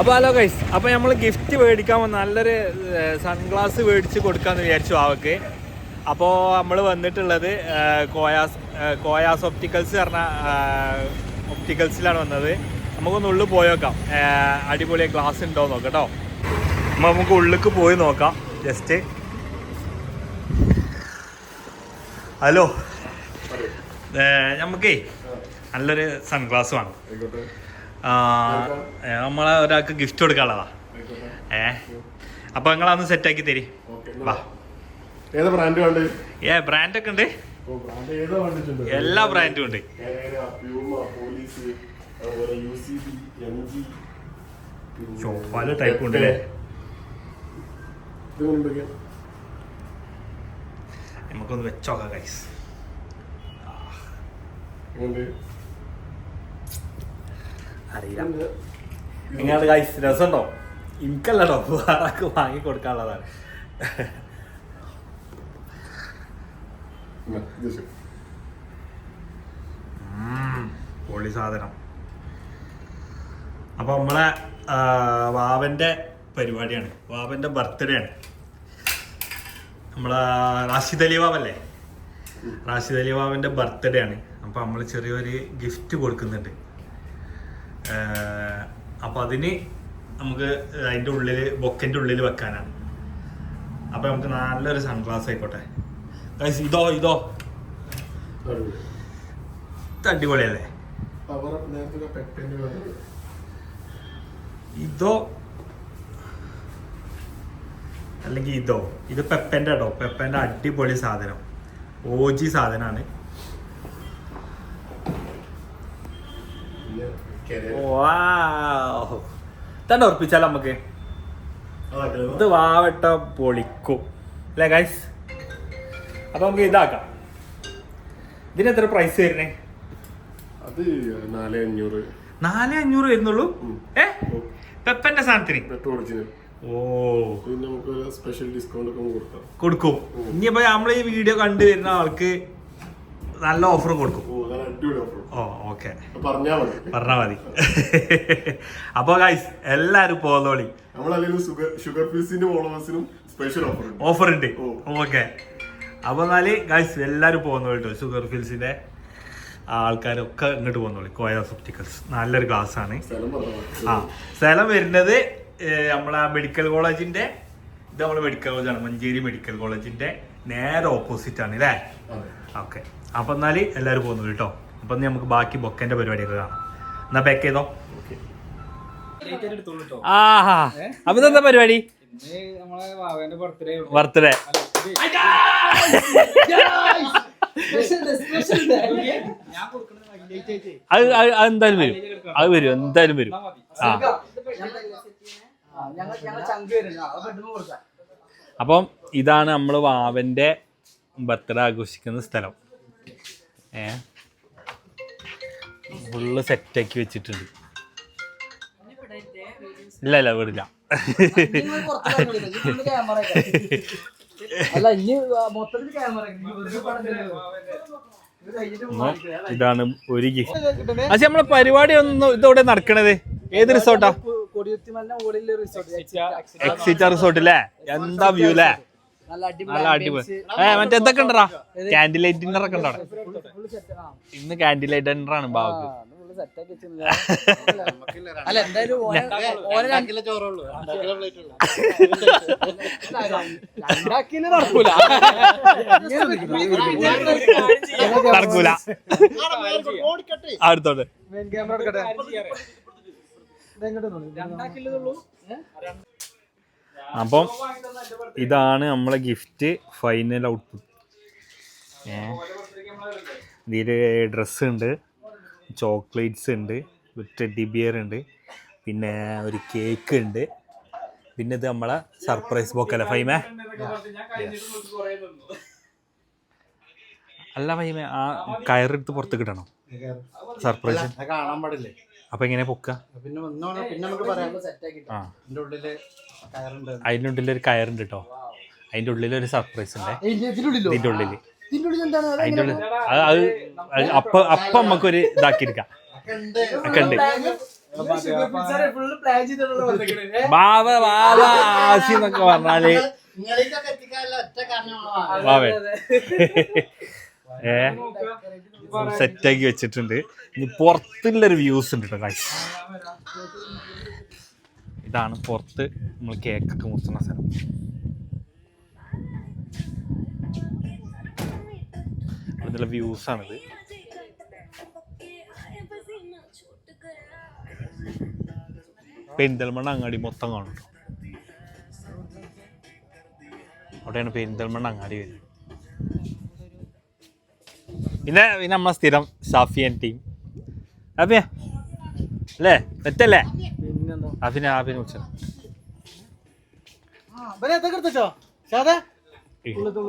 അപ്പോൾ hello guys അപ്പോൾ നമ്മൾ ഗിഫ്റ്റ് മേടിക്കാൻ നല്ലൊരു സൺഗ്ലാസ് മേടിച്ച് കൊടുക്കാമെന്ന് വിചാരിച്ചു അവക്ക് അപ്പോൾ നമ്മൾ വന്നിട്ടുള്ളത് കോയാസ് കോയാസ് ഒപ്റ്റിക്കൽസ് പറഞ്ഞ ഒപ്റ്റിക്കൽസിലാണ് വന്നത്. നമുക്കൊന്ന് ഉള്ളിൽ പോയി നോക്കാം. അടിപൊളി ഗ്ലാസ് ഉണ്ടോ നോക്കാം കേട്ടോ. നമുക്ക് ഉള്ളിക്ക് പോയി നോക്കാം ജസ്റ്റ് ഹലോ നമുക്കേ നല്ലൊരു സൺഗ്ലാസ് വേണം. നമ്മളെ ഒരാൾക്ക് ഗിഫ്റ്റ് കൊടുക്കാനുള്ളതാ. ഏ അപ്പൊ സെറ്റ് സെറ്റാക്കി തരി. വാ. ഏത് ബ്രാൻഡ് ഏ ബ്രാൻഡ് ഒക്കെ ഉണ്ട്. എല്ലാ ബ്രാൻഡും ഉണ്ട്. പല ടൈപ്പ് ഉണ്ട്? നമുക്കൊന്ന് വെച്ചോക്കാം ഗൈസ്? അറിയില്ല. എങ്ങനെയാണ് ഗൈസ് രസമുണ്ടോ? എനിക്കല്ലടോ വേറെ വാങ്ങി കൊടുക്കാനുള്ളതാണ് പൊളി സാധനം. അപ്പൊ നമ്മളെ വാവന്റെ പരിപാടിയാണ്. വാവന്റെ ബർത്ത്ഡേ ആണ്. നമ്മളെ റാഷിദ് അലി വാവല്ലേ? റാഷിദ് അലി വാവന്റെ ബർത്ത്ഡേ ആണ്. അപ്പൊ നമ്മൾ ചെറിയൊരു ഗിഫ്റ്റ് കൊടുക്കുന്നുണ്ട്. ഏർ, അപ്പൊ അതിന് നമുക്ക് അതിന്റെ ഉള്ളിൽ ബൊക്കന്റെ ഉള്ളിൽ വെക്കാനാണ്. അപ്പോൾ നമുക്ക് നല്ലൊരു സൺഗ്ലാസ് ആയിക്കോട്ടെ. ഇതോ ഇതോ. അടിപൊളി. അടിപൊളിയല്ലേ? ഇതോ. അല്ലെങ്കിൽ ഇതോ. ഇത് പെപ്പന്റെ കേട്ടോ. പെപ്പന്റെ അടിപൊളി സാധനം. ഓജി സാധനമാണ് തന്നെ ഉറപ്പിച്ചാലോ നമുക്ക്. ഇത് വാവട്ട പൊളിക്കും. അല്ലേ ഗൈസ് അപ്പൊ നമുക്ക് ഇതാക്കാം. ഇതിന് എത്ര പ്രൈസ് വരുന്നേ? അത് നാല് അഞ്ഞൂറ്. നാല് അഞ്ഞൂറ് വരുന്നുള്ളൂ. ഏ? പെപ്പന്റെ സാധനത്തിന്? ഓ. നമുക്ക് സ്പെഷ്യൽ ഡിസ്കൗണ്ട് ഒക്കെ കൊടുക്കാം. കൊടുക്കും. ഇനിയിപ്പോ നമ്മൾ ഈ വീഡിയോ കണ്ടു വരുന്ന ആൾക്ക് നല്ല ഓഫർ കൊടുക്കും. അടിപൊളി ഓഫർ ഓ ഓക്കെ. പറഞ്ഞാ മതി. പറഞ്ഞാ മതി. അപ്പൊ ഗൈസ് എല്ലാരും പോന്നോളി. ഷുഗർ ഫോളോവേഴ്സിനും സ്പെഷ്യൽ ഓഫർ ഉണ്ട്. ഓഫർ ഉണ്ട്. ഓക്കെ. അപ്പൊ എന്നാൽ ഗൈസ് എല്ലാരും കേട്ടോ ഷുഗർ ഫിൽസിന്റെ ആൾക്കാരൊക്കെ ഇങ്ങോട്ട് പോന്നോളി. കോയ ഒപ്റ്റിക്കൽസ് നല്ലൊരു ക്ലാസ് ആണ്. ആ സ്ഥലം വരുന്നത് നമ്മളെ മെഡിക്കൽ കോളേജിന്റെ ഇത് നമ്മളെ മെഡിക്കൽ കോളേജാണ് മഞ്ചേരി മെഡിക്കൽ കോളേജിന്റെ നേരെ ഓപ്പോസിറ്റ് ആണ് അല്ലേ. ഓക്കെ. അപ്പൊ എന്നാൽ എല്ലാരും പോകുന്നു കേട്ടോ അപ്പൊ നമുക്ക് ബാക്കി ബൊക്കന്റെ പരിപാടിയൊക്കെ കാണാം. എന്നാ പാക്ക് ചെയ്തോ? ഓക്കേ. ആഹാ. അപ്പൊ എന്താ പരിപാടി? നമ്മളെ ബർത്ത്ഡേ. അത് എന്തായാലും വരും. അത് വരും. എന്തായാലും വരും. ആ. അപ്പം ഇതാണ് നമ്മൾ വാവന്റെ ബർത്ത്ഡേ ആഘോഷിക്കുന്ന സ്ഥലം. ഏ? ഫുള്ള് സെറ്റാക്കി വെച്ചിട്ടുണ്ട്. ഇല്ല ഇല്ല വിടില്ല. അല്ല ഇനി മൊത്തത്തിൽ ക്യാമറ ഇതാണ് ഒരു ഗിഫ്റ്റ് പക്ഷെ നമ്മളെ പരിപാടി ഒന്നും ഇതോടെ നടക്കണത്. ഏത് റിസോർട്ടാ? എക്സിറ്റാ മുകളിലെ റിസോർട്ട്. എക്സിറ്റ റിസോർട്ട് അല്ലേ എന്താ വ്യൂ അല്ലേ നല്ല അടിപൊളി നല്ല അടിപൊളി. ഏ മറ്റേ എന്തൊക്കെ ഉണ്ടടാ. ക്യാൻഡിൽ ലൈറ്റ് ഡിന്നർ ഒക്കെ ഉണ്ടോ ഫുള്ള് സെറ്റ് ആ. ഇന്ന് ക്യാൻഡിൽ ലൈറ്റ് ഡിന്നർ ആണ് ബാബു ഫുള്ള് സെറ്റ് ആക്കി വെച്ചിട്ടുണ്ട്. അല്ല എന്തായാലും ഓനെ- ഓനെ രണ്ട് ചോറുള്ളൂ. രണ്ടാക്കിൽ നടക്കൂല. നടക്കൂല. അടുത്തോട്ട്. മെയിൻ ക്യാമറ എടുക്കട്ടെ. രണ്ടാക്കില്ലുള്ളൂ അപ്പം ഇതാണ് നമ്മളെ ഗിഫ്റ്റ് ഫൈനൽ ഔട്ട്പുട്ട് ഏ? ഇതിൽ ഡ്രസ്സ് ഉണ്ട് ചോക്ലേറ്റ്സ് ഉണ്ട് ടെഡി ബിയർ ഉണ്ട് പിന്നെ ഒരു കേക്ക് ഉണ്ട്. പിന്നെ ഇത് നമ്മളെ സർപ്രൈസ് ബോക്കല്ലേ ഫൈമേ? അല്ല ഫൈമേ ആ കയറെടുത്ത് പുറത്ത് കിട്ടണം? സർപ്രൈസ് കാണാൻ പാടില്ലേ? അപ്പൊ എങ്ങനെ പൊക്ക? പിന്നെ ഒന്നോണം പിന്നെ നമുക്ക് പറയാം. സെറ്റ് ആക്കി ആ അതിന്റെ ഉള്ളിൽ ഒരു കയറുണ്ട് കേട്ടോ അതിന്റെ ഉള്ളിൽ ഒരു സർപ്രൈസ് ഉണ്ട് ഇതിനുള്ളിലോ? ഇതിന്റെ ഉള്ളിൽ ഇതിന്റെ ഉള്ളിൽ എന്താണ്? അതിന്റെ ഉള്ളിൽ അത് അത് അത് അപ്പ നമുക്കൊരു ഇതാക്കിയിരിക്കാം ഒക്കെ ഉണ്ട്. ബാബ ബാബ ആശി എന്നൊക്കെ പറഞ്ഞാൽ. ഏ? സെറ്റാക്കി വെച്ചിട്ടുണ്ട്. ഇനി പുറത്തുള്ളൊരു വ്യൂസ് ഉണ്ട് കേട്ടോ guys. ഇതാണ് പുറത്ത് നമ്മൾ കേക്കൊക്കെ മുറിച്ചുന്ന സ്ഥലം. അതിലുള്ള വ്യൂസ് ആണിത്. പെരിന്തൽമണ്ണ അങ്ങാടി മൊത്തം കാണും. അവിടെയാണ് പെരിന്തൽമണ്ണ അങ്ങാടി വരുന്നത് പിന്നെ പിന്നെ നമ്മളെ സ്ഥിരം ഷാഫിയൻ ടീം അല്ലേ? തെറ്റല്ലേ അഭിനെ അഭിനെ വിളിച്ചത്.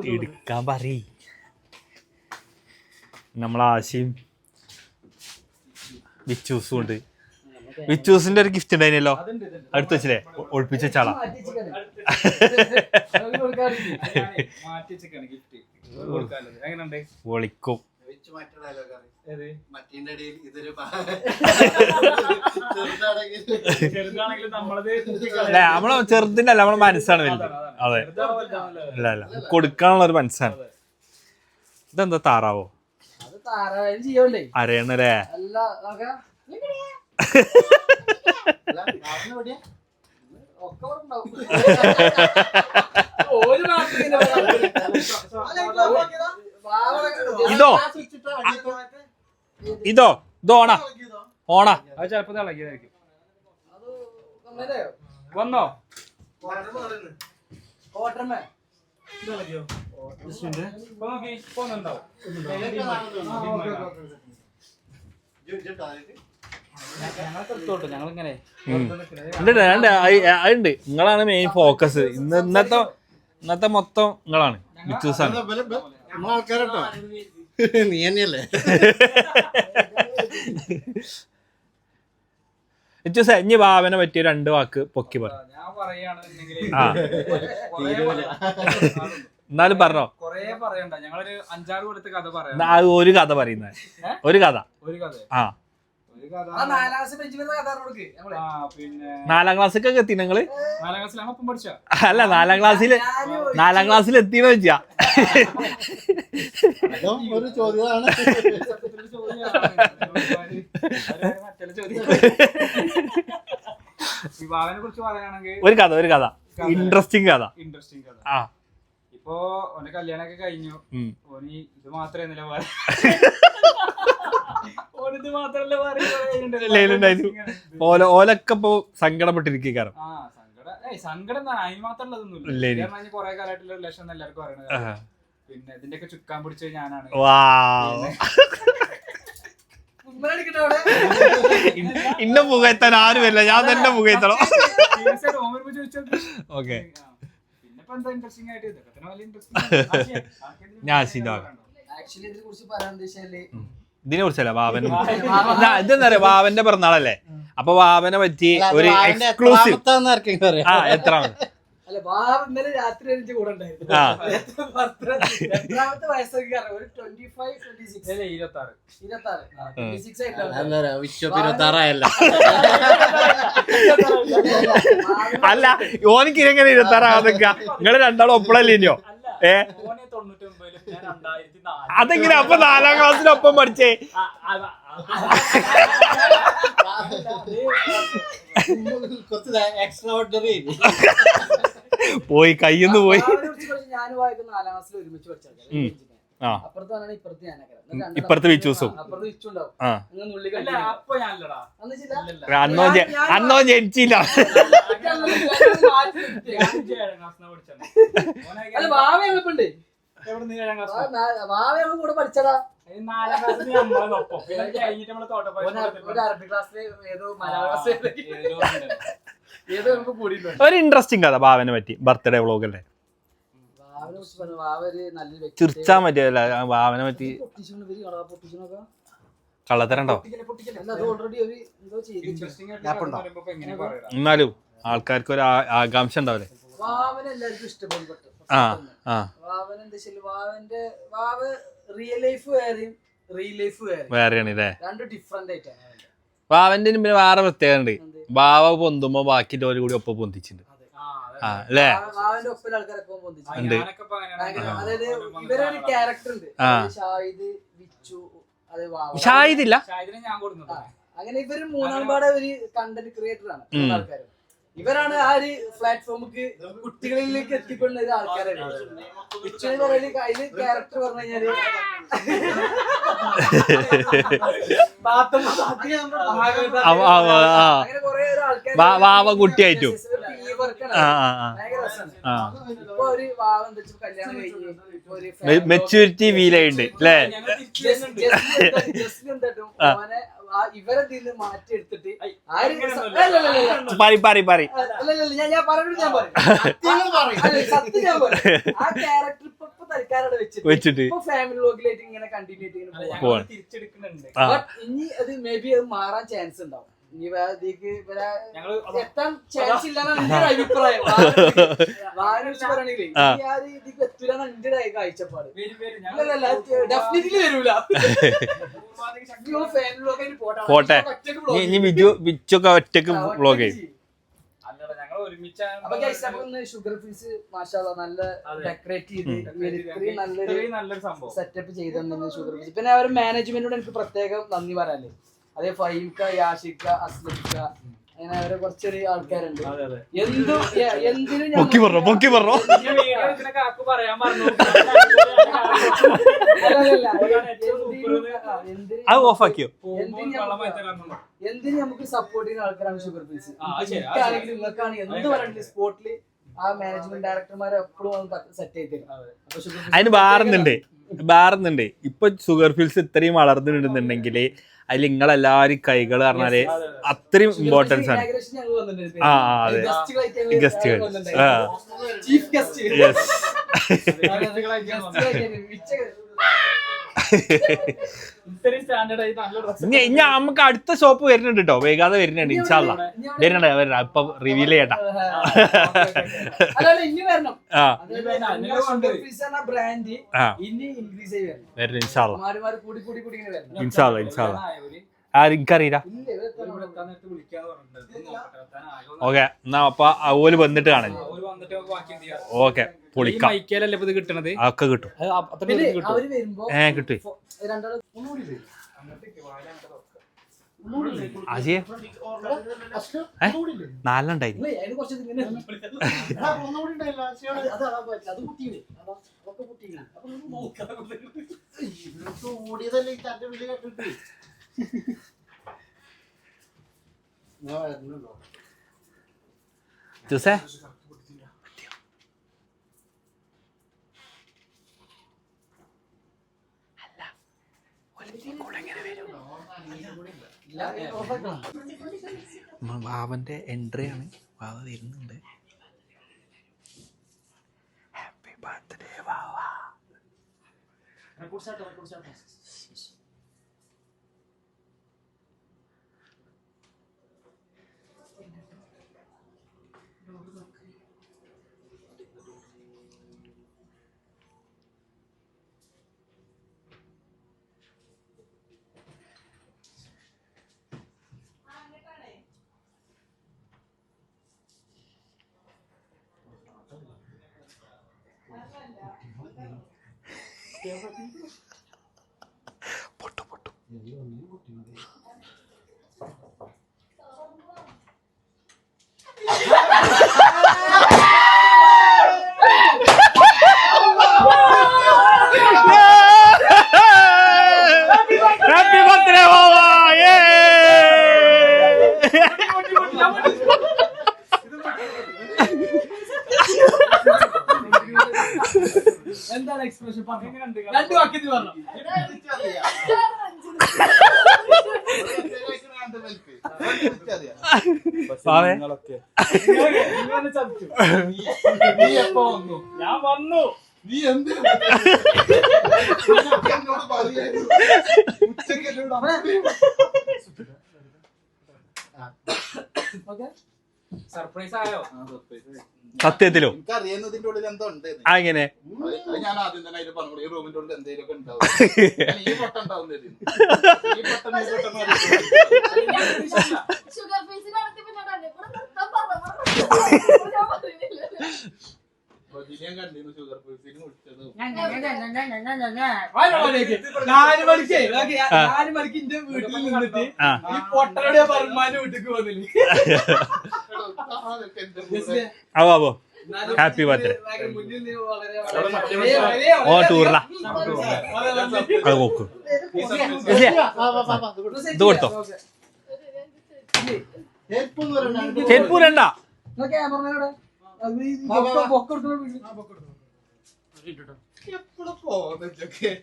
എടുക്കാൻ പറയ്. നമ്മളെ ആശയും വിച്ചൂസും ഉണ്ട്. വിച്ചൂസിന്റെ ഒരു ഗിഫ്റ്റ് ഉണ്ടായിരുന്നല്ലോ അടുത്ത് വെച്ചില്ലേ? ഒഴിപ്പിച്ച ചാള. ഒളിക്കും. മറ്റീന്റെ ഇടയിൽ ഇതൊരു അല്ലെ നമ്മളെ ചെറുതിന്റെ അല്ല നമ്മളെ മനസ്സാണ് വലുത്. അതെ. അല്ല അല്ല കൊടുക്കാനുള്ള ഒരു മനസ്സാണ്. ഇതെന്താ താറാവോ? അരയണല്ലേ? ഇതോ. ഇതോ ഇതോ ഓണ. ഓണ. അത് ചിലപ്പോ ഇളകിയതായിരിക്കും? വന്നോ? ഉണ്ട് നിങ്ങളാണ് മെയിൻ ഫോക്കസ് ഇന്ന് ഇന്നത്തെ ഇന്നത്തെ മൊത്തം നിങ്ങളാണ്. നമ്മളാൾക്കാരട്ടോ. നീ തന്നെയല്ലേ വിച്ചൂസ ഇനി ഭാവന പറ്റിയ രണ്ട് വാക്ക് പൊക്കി പറഞ്ഞു ഞാൻ പറയുകയാണെന്നുണ്ടെങ്കിൽ ആ. എന്നാലും പറഞ്ഞോ. കൊറേ പറയണ്ട. ഞങ്ങളൊരു അഞ്ചാറ് കൊല്ലത്തെ കഥ പറയാം. എന്നാ അത് ഒരു കഥ പറയുന്ന. ഒരു കഥ. ഒരു കഥ. ആ. നാലാം ക്ലാസ് ബെഞ്ചിൽ നിന്ന് കഥ പറഞ്ഞു കൊടുക്ക് നമ്മളെ. ആ പിന്നെ നാലാം ക്ലാസ്സിലൊക്കെ എത്തി നിങ്ങൾ? അല്ല നാലാം ക്ലാസ്സിൽ നാലാം ക്ലാസ്സിൽ എത്തിയെന്ന് വെച്ചാ. ഒരു ചോദ്യമാണ്. ഒരു കഥ ഒരു കഥ. ഇൻട്രസ്റ്റിംഗ് കഥ. ഇൻട്രസ്റ്റിംഗ് കഥ. ആ. ഇപ്പൊ ഓന്റെ കല്യാണൊക്കെ കഴിഞ്ഞു. ഓന് ഇത് മാത്രമേ നില ഓനിത് മാത്രല്ല ലൈലുണ്ടായിരുന്നു. ഓല ഓലൊക്കെ ഇപ്പൊ സങ്കടപ്പെട്ടിരിക്കാറ് ആ സങ്കടം. ഏയ് സങ്കടം എന്താണ് അതിന് മാത്രമുള്ളതൊന്നുമില്ല. ഇല്ലേനി. കാരണം അതിന് കുറെ കാലമായിട്ടുള്ള റിലേഷൻ എല്ലാവർക്കും അറിയണത് പിന്നെ ഇതിന്റെയൊക്കെ ചുക്കാൻ പിടിച്ചത് ഞാനാണ്. വാ ഉമ്മലടിക്കട്ടെ അവിടെ? ഇന്ന പുകയത്താൻ ആരുമല്ല ഞാൻ തന്നെ പുകയത്തണം. ഓക്കെ. എന്താ ഇൻട്രസ്റ്റിംഗ് ആയിട്ട് ഇതൊക്കെ തന്നെ വലിയ ഇൻട്രസ്റ്റിംഗ് ഞാൻ ആക്ച്വലി ഇതിനെ കുറിച്ച് ഇതിനെ കുറിച്ചല്ല വാവൻ ഇതെന്താ പറയാ വാവന്റെ പിറന്നാളല്ലേ? അപ്പൊ വാവനെ പറ്റി ഒരു എക്സ്ക്ലൂസീവ് എത്ര ആ എത്രാമത്? അല്ല ബാബ ഇന്നലെ രാത്രി എനിക്ക് കൂടെ ഉണ്ടായിരുന്നു. എത്രാമത്തെ വയസ്സൊക്കെ ഒരു ട്വന്റി ഫൈവ് ട്വന്റി സിക്സ് ഇരുപത്തി ആറ് ഇരുപത്തി ആറ് ട്വന്റി സിക്സ് ആയിട്ടാണ് എന്താ പറയാ വിശ്വ അല്ല ഓനിക്ക് എങ്ങനെ ഇരുപത്താറാകാതൊക്കെ നിങ്ങൾ രണ്ടാളും ഒപ്പളല്ലേ ഇനിയോ? ഏ? അതെങ്ങനെ? അപ്പൊ നാലാം ക്ലാസ്സിലൊപ്പം പഠിച്ചേ? പോയി കയ്യിന്ന് പോയി. ഞാനും നാലാം ക്ലാസ്സിൽ ഒരുമിച്ച് ഇപ്പുറത്ത് വിച്ചൂസും. അന്ന് ജനിച്ചില്ല. വാവ കൂടെ പഠിച്ചതാ. നാലാം ക്ലാസ്സിൽ നമ്മളൊപ്പം പിന്നെ അത് കഴിഞ്ഞിട്ട് നമ്മൾ ഒരു അറബി- ഒരു അറബി ക്ലാസ്സിൽ ഏതോ മലയാള ക്ലാസ്സിൽ ഏതോ നമുക്ക് കൂടിയിട്ടുണ്ട്. ഒരു ഇൻട്രസ്റ്റിംഗ് കഥ ഭാവനെ പറ്റി ബർത്ത്ഡേ വ്ളോഗ് അല്ലേ? ബാവനെ കുറിച്ച് പറഞ്ഞു ബാവ വ്യക്തി. ചിർച്ചാൻ പറ്റിയല്ല ഭാവനെ പറ്റി. കള്ളത്തരണ്ടോ? എന്നാലും ആൾക്കാർക്ക് ഒരു ആകാംക്ഷ ഉണ്ടാവില്ലേ? ആ ആ. വാവൻ എന്താ വാവന്റെ വാവ റിയൽ ലൈഫ് വേറെയും റിയൽ ലൈഫ് വേറെയും. വേറെയാണ് ഇല്ലേ രണ്ട് ഡിഫറെന്റ് ആയിട്ടാണ്. ബാവന്റെ പിന്നെ വേറെ പ്രത്യേകത ഉണ്ട് ബാവ പൊന്തുമ്പോ ബാക്കി ലോൽ കൂടി ഒപ്പം പൊന്തിച്ചിട്ടുണ്ട്. ആ അല്ലേ? ഉണ്ട്. അതായത് ഇവരൊരു ക്യാരക്ടർ ഉണ്ട്. ഷാഹിദ് വിച്ചു അത് വാവ ഷാഹിദില്ല അങ്ങനെ ഇവർ മൂന്നാം പാടെ ഒരു കണ്ടന്റ് ക്രിയേറ്റർ ആണ്. ഉം. ഇവരാണ് ആ ഒരു പ്ലാറ്റ്ഫോമിക്ക് കുട്ടികളിലേക്ക് എത്തിപ്പെടുന്ന ഒരു ആൾക്കാരാണ്. പിക്ചറിൽ എന്ന് പറയുന്നത് അതിൽ ക്യാരക്ടർ പറഞ്ഞു കഴിഞ്ഞാൽ വാവ കുട്ടിയായിട്ടും. മെച്ചൂരിറ്റി ഫീലായിട്ടുണ്ട് അല്ലേ? ഞങ്ങൾ തിരിച്ചു ജസ്റ്റ് വരുന്നുണ്ട്. ജസ്റ്റ് എന്താ- ജസ്റ്റ് എന്തായിട്ടും ആ. ഇവരെ ഇതിന്ന് മാറ്റി എടുത്തിട്ട് ഞാൻ ഞാൻ പറഞ്ഞിട്ട് ഞാൻ പറയും. സത്യം ഞാൻ പറയും. ആ ക്യാരക്ടർ ഇപ്പൊ ഇപ്പൊ തൽക്കാലം വെച്ചിട്ട് വെച്ചിട്ട്. ഇപ്പൊ ഫാമിലി വ്ലോഗിലായിട്ട് ഇങ്ങനെ കണ്ടിന്യൂ ഇങ്ങനെ തിരിച്ചെടുക്കുന്നുണ്ട്. ഇനി അത് മേ ബി അത് മാറാൻ ചാൻസ് ഉണ്ടാവും. ഇനി ഇവരെ എത്താൻ ചാൻസ് ഇല്ലെന്നാണ് എന്റെ അഭിപ്രായം പറയണെങ്കിലേ. ഇനി ആ എന്റെ ഒരു കാഴ്ചപ്പാട് അല്ലല്ല ഡെഫിനറ്റ്ലി വരൂല പോട്ടെ. ഇനി- ബിജു ബിച്ചൊക്കെ ഒറ്റയ്ക്ക് വ്ളോഗ് ചെയ്യും ഷുഗർ ഫീസ് മാഷാല്ല നല്ല ഡെക്കറേറ്റ് ചെയ്ത് നല്ലൊരു സെറ്റപ്പ് ചെയ്ത് ഷുഗർ ഫീസ് പിന്നെ അവർ മാനേജ്മെന്റിനോട് എനിക്ക് പ്രത്യേകം നന്ദി പറയാല്ലേ അതേ ഫൈക്ക യാഷിക്ക അസ്ലിക്ക അങ്ങനെ അവരെ കുറച്ചൊരു ആൾക്കാരുണ്ട്. എന്തു എന്തിനും ഞാൻ- പൊക്കി പറഞ്ഞോ പൊക്കി പറഞ്ഞോ? അത് ഓഫാക്കിയോ? എന്തിനും നമുക്ക് സപ്പോർട്ട് ചെയ്യുന്ന ആൾക്കാരാണ് ഷുഗർ പീസ് നിങ്ങൾക്കാണെങ്കിൽ എന്ത് പറയണ്ടേ സ്പോട്ടിൽ ആ മാനേജ്മെന്റ് ഡയറക്ടർമാരെ എപ്പോഴും സെറ്റ് ചെയ്ത് തരും. അതിന് ബാറുന്നുണ്ട്. വേറെന്നുണ്ട് ഇപ്പൊ ഷുഗർ ഫീൽസ് ഇത്രയും വളർന്നിട്ടുണ്ടെന്നുണ്ടെങ്കിൽ അതിൽ നിങ്ങളെല്ലാരും കൈകൾ പറഞ്ഞാൽ അത്രയും ഇമ്പോർട്ടൻസ് ആണ് ആ, ആ, അതെ. ഗസ്റ്റുകൾ ആ. ചീഫ് ഗസ്റ്റ് യെസ് ഇനി ഇനി നമുക്ക് അടുത്ത ഷോപ്പ് വരുന്നുണ്ട്? കേട്ടോ വൈകാതെ വരുന്നുണ്ട് ഇൻഷാല്ല വരുന്നുണ്ട് വരണ ഇപ്പൊ റിവീൽ ചെയ്യട്ടാ അല്ല ഇനി വരണം. ആ. ബ്രാൻഡ് ആ. ഇനി ഇൻക്രീസ് ആയി വരണം വരുന്നു ഇൻഷാല്ല മാറി മാറി കൂടി കൂടി കൂടി ഇങ്ങനെ വരണം. ഇൻഷാല്ല ഇൻഷാല്ല എനിക്കറിയില്ല. ഓക്കെ എന്നാ അപ്പൊ ഓൽ വന്നിട്ട് കാണാൻ? ഓക്കെ പൊളിക്കാം. കിട്ടണത്? അതൊക്കെ കിട്ടും. അജയ ഏ ഏ, ഓഫാക്കണം. വാവന്റെ എൻട്രി ആണ് വാവ വരുന്നുണ്ട് ഹാപ്പി ബർത്ത്ഡേ വാവ പൊട്ടു പൊട്ടു ഹാപ്പി ബർത്ത്ഡേ വാവ എന്താണ് എക്സ്പ്രഷൻ രണ്ട് വാക്യത്തിൽ പറഞ്ഞു. നീ എപ്പോ വന്നു? ഞാൻ വന്നു. നീ എന്ത്? എന്നോട് പറയായിരുന്നു ഉച്ചയ്ക്ക് എന്നോട് ഓക്കെ. സർപ്രൈസ്. ആയോ സത്യത്തിലോ? എനിക്കറിയുന്നതിന്റെ ഉള്ളിൽ എന്തോ ഉണ്ട്. ആ എങ്ങനെ അത് ഞാൻ ആദ്യം തന്നെ അതിൽ പറഞ്ഞു ഈ റൂമിന്റെ ഉള്ളിൽ ഉണ്ടാവും. ഞാൻ ഈ പൊട്ട ഉണ്ടാവും എന്ന് കരുതി. ഈ പൊട്ടൻ ഈ പൊട്ടൻ എന്ന് പറഞ്ഞിട്ട് ഷുഗർ പീസ് നടത്തി പിന്നെ ഇവിടെ നിർത്താൻ പറഞ്ഞു ഞാൻ പറയുന്നില്ലല്ലോ ഞാൻ കണ്ടിരുന്നു ഷുഗർ ഫ്രൂട്ട്സിന് കുടിച്ചത് നാല് മണിക്ക് നാല് മണിക്ക് എന്റെ വീട്ടിൽ നിന്നിട്ട് ഈ വന്നില്ല Happy birthday. ഓ ടൂറിലാ. അത് നോക്കൂ. ഇത് കൊടുത്തോ. ചെരുപ്പ് രണ്ട. ക്യാമറയുടെ എപ്പോഴും പോകുന്നൊക്കെ ക്രിസ്ത്യൻ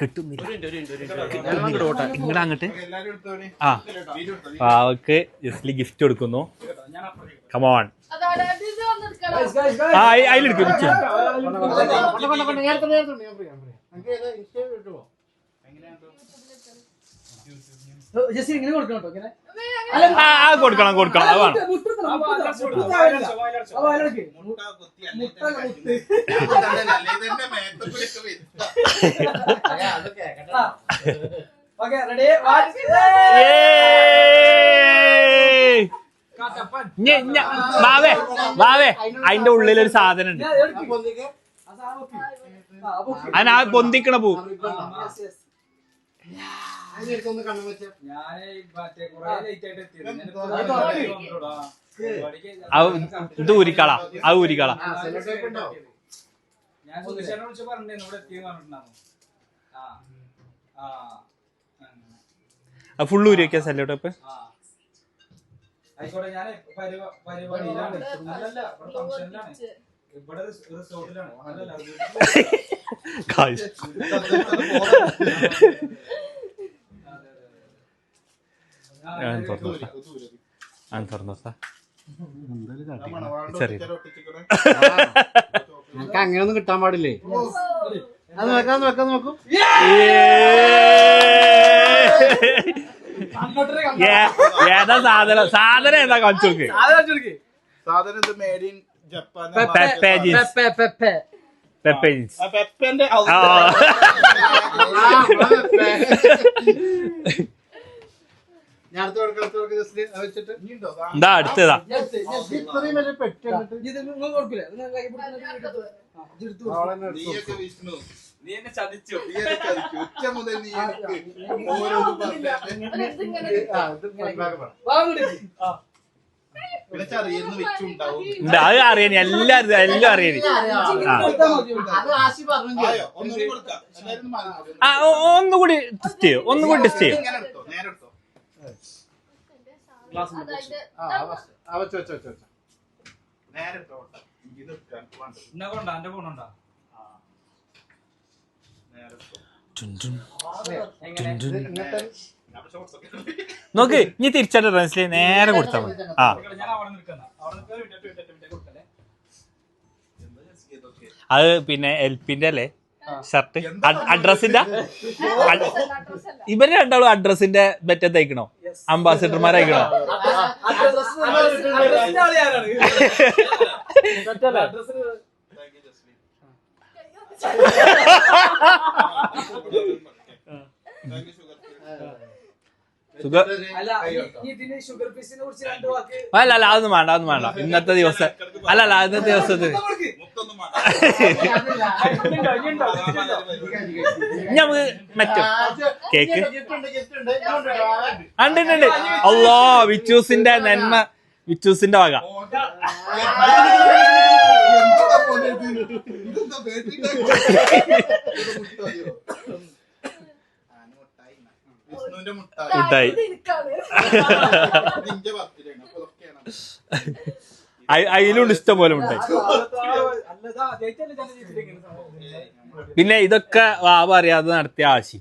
കിട്ടുന്നില്ല. ഇങ്ങടെ അങ്ങോട്ട്. ആ. പാവക്ക് ജസ്റ്റ്ലി ഗിഫ്റ്റ് കൊടുക്കുന്നു. കമോൺ ആ അതിലെടുക്കും ജസ്റ്റ് ഇങ്ങനെ കൊടുക്കണം കേട്ടോ ഇങ്ങനെ. ആ കൊടുക്കണം കൊടുക്കണം അതാണ്. ഓക്കെ റെഡി വാവേ വാവേ അതിന്റെ ഉള്ളിലൊരു സാധനം ഉണ്ട് അതിനാ ആ പൊന്തിക്കണ പൂ ഇത് ഊരിക്കള. അത് ഊരിക്കള. ഞാൻ സുധീഷേനെ വിളിച്ച് പറഞ്ഞു ഇവിടെ എത്തിയെന്ന് പറഞ്ഞിട്ടുണ്ടായിരുന്നു. ആ. ആ. ഫുള്ള് ഊരി വെക്കാൻ സെല്ലോട്ടപ്പ് ആ. ആയിക്കോട്ടെ ഞാൻ പരിപാടിയിലാണ്. അല്ലല്ല ഇവിടെ ഫംഗ്ഷനിലാണ് ഇവിടെ റിസ്- റിസോർട്ടിലാണ് അല്ലല്ല കാശ് ഞാൻ തുറന്നു ഞാൻ തുറന്നു ചെറിയ നമുക്ക് അങ്ങനെയൊന്നും കിട്ടാൻ പാടില്ലേ? അത് നോക്കാം നോക്കാം നോക്കും. ഏതാ സാധനം? സാധനം ഏതാ കാണിച്ചു കൊടുക്ക് സാധനം ഇത് മേഡ് ഇൻ ജപ്പാൻ പെപ്പന്റെ ഞാൻ അടുത്ത് കൊടുക്കാം അടുത്ത് കൊടുക്കാം ജസ്റ്റ് വെച്ചിട്ട്. എന്താ അടുത്തതാ. ഇത്രയും വലിയ പെട്ടി കണ്ടിട്ട് ഇത് നിങ്ങൾ കൊടുക്കില്ലേ നിങ്ങൾ കൈ പിടിച്ചിട്ട് ആ, ഇത് എടുത്ത് കൊടുക്ക്. നീയൊക്കെ വിഷ്ണു. നീ എന്നെ ചതിച്ചു. നീയൊക്കെ ചതിച്ചു. ഉച്ച മുതൽ നീ എനിക്ക് ഓരോന്ന് പറഞ്ഞിട്ട് ഇതിങ്ങനെ ആ, ഇത് feedback പറ. വാ ആ. പിന്നെ ചെറിയൊന്ന് വെച്ചുണ്ടാവും. ഉണ്ട് അത് അറിയണി എല്ലാരും എല്ലാം അറിയണി ആ. മതി അത് ആശി പറഞ്ഞു ആയോ? ഒന്നുകൂടി കൊടുക്കാം. എല്ലാവരും മാറി മാറി. ആ ഒന്നുകൂടി ടെസ്റ്റ് ചെയ്യോ ഒന്നുകൂടി ടെസ്റ്റ് ചെയ്യോ. ഇങ്ങനെ എടുത്തോ നേരെ എടുത്തോ. നോക്ക് ഇനി തിരിച്ചായിട്ട് ട്രാൻസ്ലേറ്റ് നേരെ കൊടുത്താൽ മതി. ആ? അത് പിന്നെ എൽപിന്റെ അല്ലേ? ഷർട്ട് അഡ്രസ്സിന്റെ? ഇവർ രണ്ടാളും അഡ്രസ്സിന്റെ ബെറ്റ തയ്ക്കണോ അംബാസിഡർമാരായിക്കണോ അഡ്രസ്സ് നിങ്ങൾ- ഷുഗർ അല്ല അല്ല അതൊന്നും വേണ്ട അതൊന്നും വേണ്ട ഇന്നത്തെ ദിവസം അല്ല അല്ല ഇന്നത്തെ ദിവസത്തിന് ഞമ്മക്ക് നമുക്ക് മറ്റോ കേക്ക് കണ്ടിട്ടുണ്ട് അല്ലോ വിച്ചൂസിന്റെ നന്മ വിച്ചൂസിന്റെ വക? ഇതെന്താ അയ്- അതിലുണ്ട് ഇഷ്ടം പോലെ ഉണ്ടായി. പിന്നെ ഇതൊക്കെ വാവ അറിയാതെ നടത്തിയ ആശി.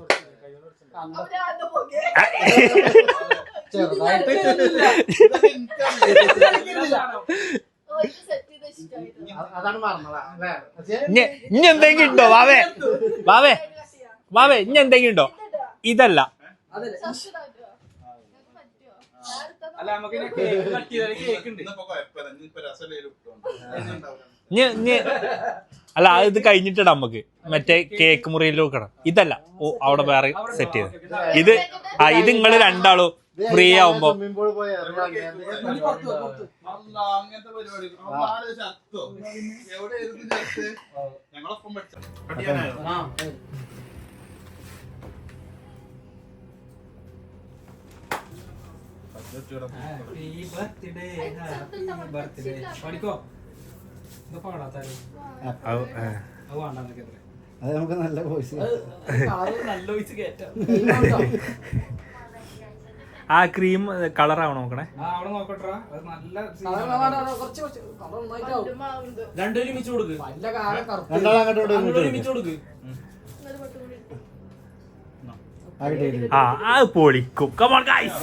ഇനി എന്തെങ്കിലും ഉണ്ടോ വാവേ? വാവേ വാവേ ഇനി എന്തെങ്കിലും ഉണ്ടോ? ഇതല്ല. അല്ല നമുക്ക് കേക്ക് കട്ട് ചെയ്താൽ കേക്ക് ഉണ്ട്. അല്ല അത് ഇത് കഴിഞ്ഞിട്ടിടാം നമുക്ക്. മറ്റേ കേക്ക് മുറിയിൽ വെക്കണം ഇതല്ല. ഓ അവിടെ വേറെ സെറ്റ് ചെയ്ത് ഇത് ആ ഇത് നിങ്ങൾ രണ്ടാളോ ഫ്രീ ആവുമ്പോ അത് നമുക്ക് നല്ല വോയിസ് നല്ല വോയിസ് കേട്ടോ ആ ക്രീം കളർ ആവണം നോക്കണേ? ആ അവിടെ നോക്കട്ടെ അത് നല്ല കുറച്ച് കുറച്ച്. കളർ നന്നായിട്ടാവും ഒരുമാവുണ്ട്. രണ്ടുപേരും മിച്ചു കൊടുക്ക് വല്ല കാലം കറുപ്പ് രണ്ടാളും അങ്ങോട്ടും ഇങ്ങോട്ടും അങ്ങോട്ട് ഇങ്ങോട്ടും കൊടുക്ക് ഒരു പട്ട് കൂടി ഇട്ടു. ആ കിട്ടി കിട്ടി ആ അത് പൊളിക്കും കമോൺ ഗൈസ്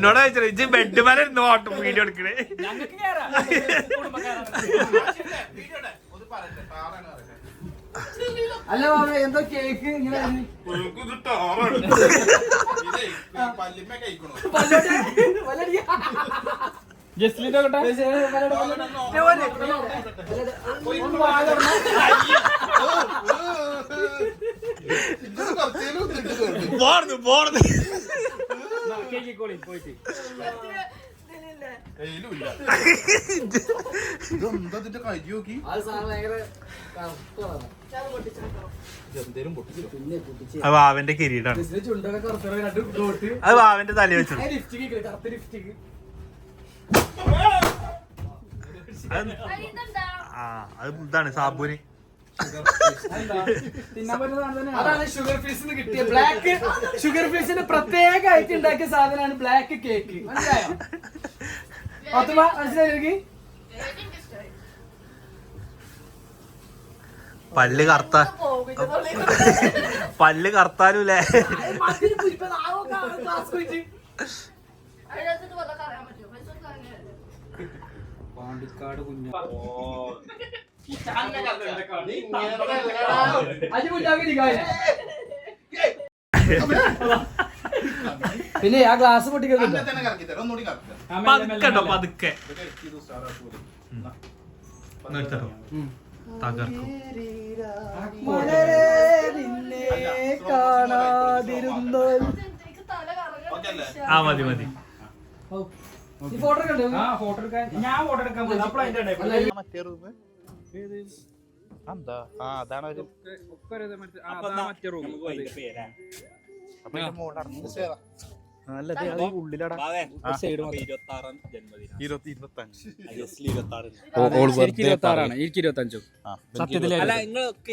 അന്നോട് ചോദിച്ചത് ഇജ്ജ് ബെഡ് മേലെ ഇരുന്ന്? ഓട്ടം വീഡിയോ എടുക്കണേ. അല്ല മാമ എന്തോ കേക്ക് ഇങ്ങനെ ജസ്ലിന്റെ പോർന്ന്. പോർന്ന് പോയിട്ട്? ഇതെന്താ ഇതിന്റെ കൈ നോക്കി? അത് വാവന്റെ കിരീടാണ്. ചുണ്ടൊക്കെ കറുത്ത രണ്ട് ഡോട്ട് അത് വാവന്റെ തല വെച്ചു. ആ അത് ഇതാണ് സാബുന് അതാണ് ഷുഗർ ഫീസിന് കിട്ടിയ ബ്ലാക്ക് ഷുഗർ ഫീസിന് പ്രത്യേകമായിട്ട് ഉണ്ടാക്കിയ സാധനമാണ് ബ്ലാക്ക് കേക്ക് മനസ്സിലായോ? പത്തുമ മനസ്സിലായി. പല്ല് കറുത്ത. പല്ല് കറുത്താലുല്ലേ? പാണ്ടിക്കാട് കുഞ്ഞ. പിന്നെ ആ ഗ്ലാസ് പൊട്ടിക്കുന്നുണ്ട് തന്നെ കറക്കി തരാം ഒന്നുകൂടി കറക്കുക പതുക്കെ. നിർത്തട്ടോ തകർക്കും. കാണാതിരുന്നോ ആ മതി മതി. ഫോട്ടോ കണ്ടോ ആ ഫോട്ടോ എടുക്കാൻ. ഞാൻ ഫോട്ടോ എടുക്കാൻ എന്താ? ആ അതാണ് ഒരു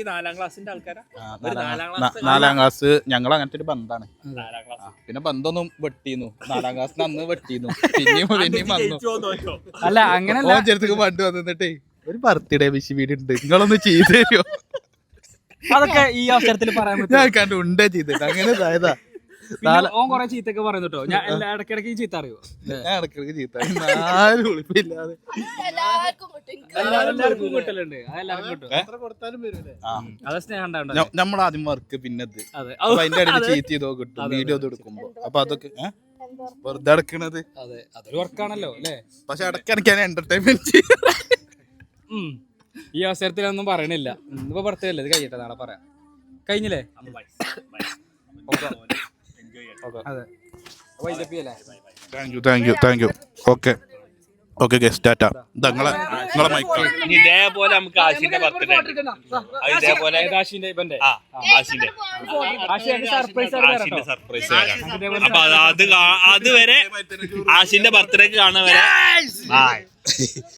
നാലാം ക്ലാസ്സിന്റെ ആൾക്കാരാ? ഒരു നാലാം ക്ലാസ് ഞങ്ങൾ അങ്ങനത്തെ ഒരു ബന്ധാണ്. നാലാം ക്ലാസ്. പിന്നെ ബന്ധൊന്നും വെട്ടിന്നു. നാലാം ക്ലാസ് അന്ന് വെട്ടിന്നു. പിന്നെയും പിന്നെയും വന്നു. അല്ല അങ്ങനെ പണ്ട് വന്നിട്ടേ ഒരു ബർത്ത്ഡേ വിഷ് വീഡിയോ ഉണ്ട് നിങ്ങളൊന്ന് ചെയ്തു തരുമോ അതൊക്കെ ഈ അവസരത്തിൽ പറയാൻ ഞാൻ കണ്ടു ഉണ്ടേ ചെയ്തിട്ട്. അങ്ങനെ ഇതായതാ. ഓൻ കൊറേ ചീത്തൊക്കെ പറയുന്നു കേട്ടോ ഞാൻ എല്ലാ ഇടയ്ക്കിടയ്ക്ക് ചീത്ത അറിയോ? ഞാൻ ഇടക്കിടക്ക് ചീത്ത എല്ലാവർക്കും കിട്ടും. എനിക്ക് എല്ലാവർക്കും കിട്ടലുണ്ട്. അതെല്ലാവർക്കും കിട്ടും ആ അത് സ്നേഹം നമ്മൾ ആദ്യം വർക്ക് പിന്നെ ഇത്. അതെ. അപ്പൊ അതിന്റെ ഇടയിൽ ചീത്ത ചെയ്തോ കിട്ടും വീഡിയോ എടുക്കുമ്പോ. അപ്പൊ അതൊക്കെ? വെറുതെ അടക്കണത്. അതെ. അതൊരു വർക്കാണല്ലോ അല്ലേ? പക്ഷെ ഇടയ്ക്കിടയ്ക്ക് ഞാൻ എന്റർടൈൻമെന്റ് ചെയ്യും. ഈ അവസരത്തിലൊന്നും പറയണില്ല. ഇന്നിപ്പോ ബർത്ത്ഡേ അല്ലേ? ഇത് കഴിയട്ടെ നാളെ പറയാം. കഴിഞ്ഞില്ലേ? അതെ. വൈകിട്ടല്ലേ thank you thank you thank you okay okay guest Tata നിങ്ങളെ നിങ്ങളെ മൈക്ക് ഇതേപോലെ നമുക്ക് ആശിന്റെ ബർത്ത്ഡേ ഇതേപോലെ ആശിന്റെ ഇവന്റെ ആ ആശിന്റെ. ആശിന്റെ സർപ്രൈസ് അപ്പൊ അത് അതുവരെ ആശിന്റെ ബർത്ത്ഡേക്ക് കാണുന്നവരെ